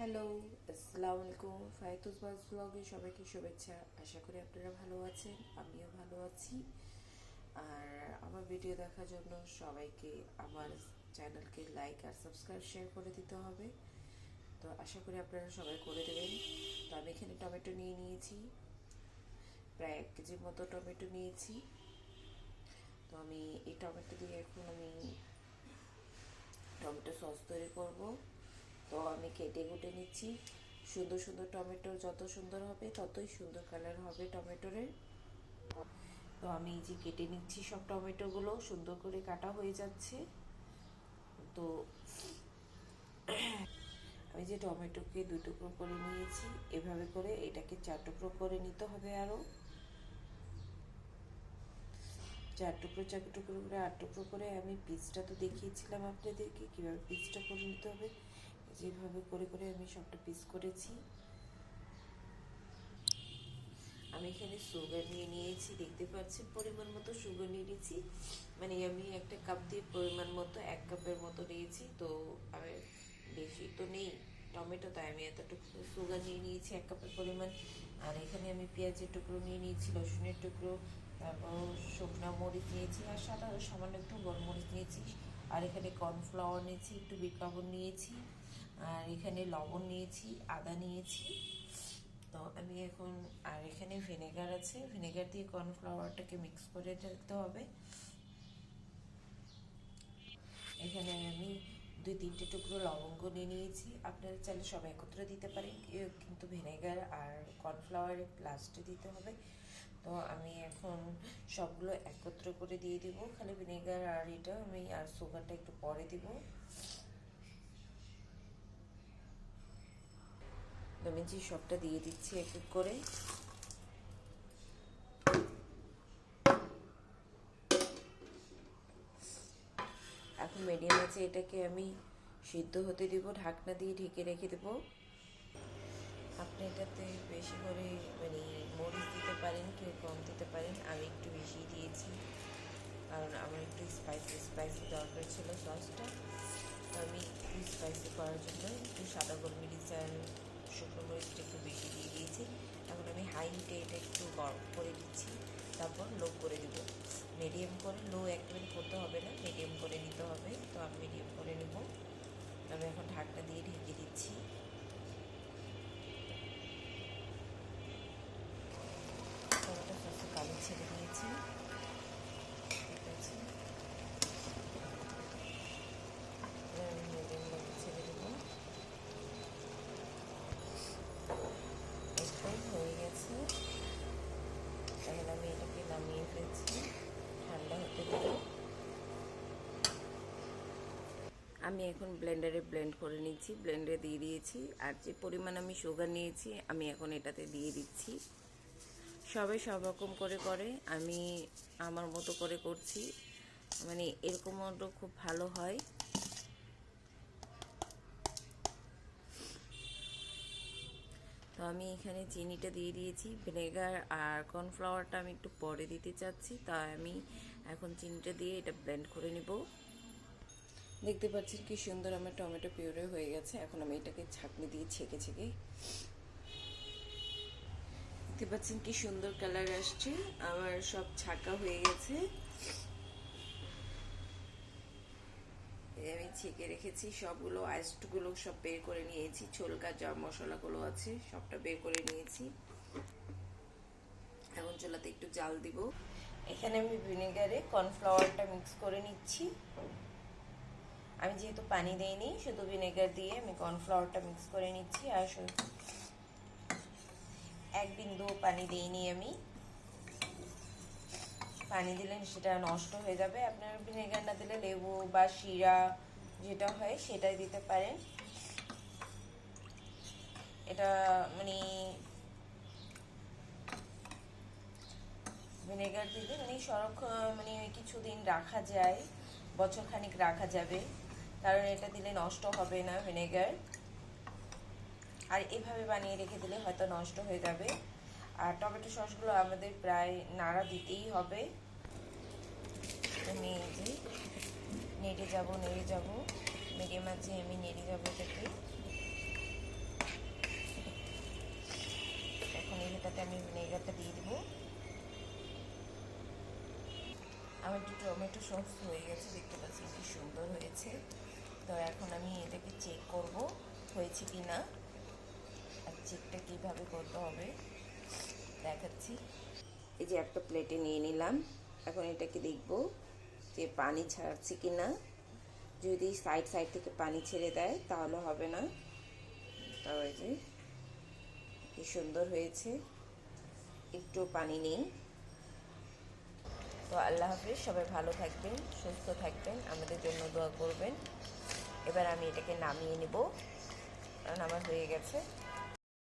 Hello, আসসালামু আলাইকুম। ফায়তুজ বাস ব্লগে সবাইকে শুভেচ্ছা। আশা করি আপনারা ভালো আছেন, আমিও ভালো আছি। আর আমার ভিডিও দেখার জন্য সবাইকে আমার চ্যানেলকে লাইক আর সাবস্ক্রাইব, শেয়ার করে দিতে হবে। তো আশা করি আপনারা সবাই করে দেবেন। তো আমি এখানে টমেটো নিয়ে নিয়েছি। প্রায় এক কেজির মতো টমেটো নিয়েছি। তো আমি এই টমেটো দিয়ে এখন আমি টমেটো সস তৈরি করব। তো আমি কেটে কুটে নিচ্ছি। সুন্দর সুন্দর টমেটো যত সুন্দর হবে, ততই সুন্দর কালার হবে টমেটোরের তো আমি এই যে কেটে নিচ্ছি সব টমেটোগুলো, সুন্দর করে কাটা হয়ে যাচ্ছে। তো আমি যে টমেটোকে দুই টুকরো করে নিয়েছি, এভাবে করে এটাকে চার টুকরো করে নিতে হবে আরও চার টুকরো চার টুকরো করে, আট টুকরো করে আমি পিসটা তো দেখিয়েছিলাম আপনাদেরকে, কীভাবে পিসটা করে নিতে হবে। যেভাবে করে করে আমি সবটা পিস করেছি। আমি এখানে সুগার নিয়ে নিয়েছি, দেখতে পাচ্ছেন? পরিমাণ মতো সুগার নিয়ে নিয়েছি। মানে আমি একটা কাপ দিয়ে পরিমাণ মতো, এক কাপের মতো নিয়েছি। তো আমি বেশি তো নেই। টমেটো তাই আমি এতটুকু সুগার নিয়ে নিয়েছি, এক কাপের পরিমাণ। আর এখানে আমি পেঁয়াজের টুকরো নিয়ে নিয়েছি, রসুনের টুকরো, তারপর শুকনা মরিচ নিয়েছি, আর সাদা সামান্য একটু গরম মরিচ নিয়েছি। আর এখানে কর্নফ্লাওয়ার নিয়েছি, একটু বিট বিটলবণ নিয়েছি। আর এখানে লবণ নিয়েছি, আদা নিয়েছি। তো আমি এখন, আর এখানে ভিনেগার আছে। ভিনেগার দিয়ে কর্নফ্লাওয়ারটাকে মিক্স করে দিতে হবে। এখানে আমি দুই, তিনটে টুকরো লবঙ্গ নিয়ে নিয়েছি। আপনারা চাইলে সব একত্রে দিতে পারেন। কিন্তু ভিনেগার আর কর্নফ্লাওয়ার লাস্টে দিতে হবে। তো আমি এখন সবগুলো একত্র করে দিয়ে দিব। খালি ভিনেগার আর এটা আমি, আর সুগারটা একটু পরে দিব। আমি সবটা দিয়ে দিচ্ছি এক এক করে। এখন মিডিয়াম আছে, এটাকে আমি সিদ্ধ হতে দিব, ঢাকনা দিয়ে ঢেকে রেখে দেব। আপনি এটাতে বেশি করে মানে মরিচ দিতে পারেন কেউ কম দিতে পারেন, আমি একটু বেশি দিয়েছি। কারণ আমার একটু স্পাইসি স্পাইসি দরকার ছিল সসটা আমি একটু স্পাইসি করার জন্য একটু সাদা গোলমরিচ আর শুকনো মরিচটা একটু বেশি দিয়ে দিয়েছি। এখন আমি হাই হিটে এটা একটু গরম করে দিচ্ছি তারপর লো করে দেব। মিডিয়াম করে লো একদম করতে হবে না মিডিয়াম করে নিতে হবে। তো আমি মিডিয়াম করে নেব। আমি এখন ঢাকনা দিয়ে ঢেকে দিচ্ছি। আমি এখন ব্লেন্ডারে ব্লেন্ড করে নিচ্ছি ব্লেন্ডারে দিয়ে দিয়েছি। আর যে পরিমাণ আমি সুগার নিয়েছি, আমি এখন এটাতে দিয়ে দিচ্ছি। সবাই সব রকম করে করে আমি আমার মতো করে করছি। মানে এরকম খুব ভালো হয়। তো আমি এখানে চিনিটা দিয়ে দিয়েছি ভিনেগার আর কর্নফ্লাওয়ারটা আমি একটু পরে দিতে চাচ্ছি, তাই আমি এখন চিনিটা দিয়ে এটা ব্লেন্ড করে নিব। দেখতে পাচ্ছেন কি সুন্দর আমার টমেটো পিউরে হয়ে গেছে। এখন আমি এটাকে ছাঁকনি দিয়ে ছেঁকে ছেঁকে দেখতে পাচ্ছেন কি সুন্দর কালার আসছে। আমার সব ছাকা হয়ে গেছে। আমি ছেঁকে রেখেছি। সবগুলো আইসগুলো সব বের করে নিয়েছি। ছোলকা যা মশলাগুলো আছে, সবটা বের করে নিয়েছি। এখন চুলাতে একটু জাল দিব। এখানে আমি ভিনেগারে কর্নফ্লাওয়ারটা মিক্স করে নিচ্ছি। আমি যেহেতু পানি দিইনি, শুধু ভিনেগার দিয়ে আমি কর্নফ্লাওয়ারটা মিক্স করে নিচ্ছি, আর এক বিন্দু পানি দিইনি আমি। পানি দিলে সেটা নষ্ট হয়ে যাবে। আপনার ভিনেগার না দিলে লেবু বা শিরা যেটা হয় সেটাই দিতে পারেন। এটা মানে ভিনেগার দিলে মানে সংরক্ষণ মানে কিছুদিন রাখা যায় বছর খানিক রাখা যাবে। কারণ এটা দিলে নষ্ট হবে না ভিনেগার। আর এভাবে বানিয়ে রেখে দিলে হয়তো নষ্ট হয়ে যাবে। আর টমেটো সসগুলো আমাদের প্রায় নাড়া দিতেই হবে। আমি যে নেড়ে যাব নেড়ে যাব। মিডিয়াম আছে আমি নেড়ে যাব এটাকে। এখন এটাতে আমি ভিনেগারটা দিয়ে দেবো। আমার একটু টমেটো সস হয়ে গেছে, দেখতে পাচ্ছি কি সুন্দর হয়েছে। তো এখন আমি এটাকে চেক করব, হয়েছে কি না আর চেকটা কীভাবে করতে হবে, দেখাচ্ছি। এই যে একটা প্লেটে নিয়ে নিলাম, এখন এটাকে দেখব যে পানি ছাড়ছে কি না যদি সাইড সাইড থেকে পানি ছেড়ে দেয়, তাহলে হবে না। তাও এই যে, কি সুন্দর হয়েছে। একটু পানি নেই তো আল্লাহ হাফিজ, সবাই ভালো থাকবেন, সুস্থ থাকবেন, আমাদের জন্য দোয়া করবেন। এবার আমি এটাকে নামিয়ে নেব। কারণ আমার হয়ে গেছে।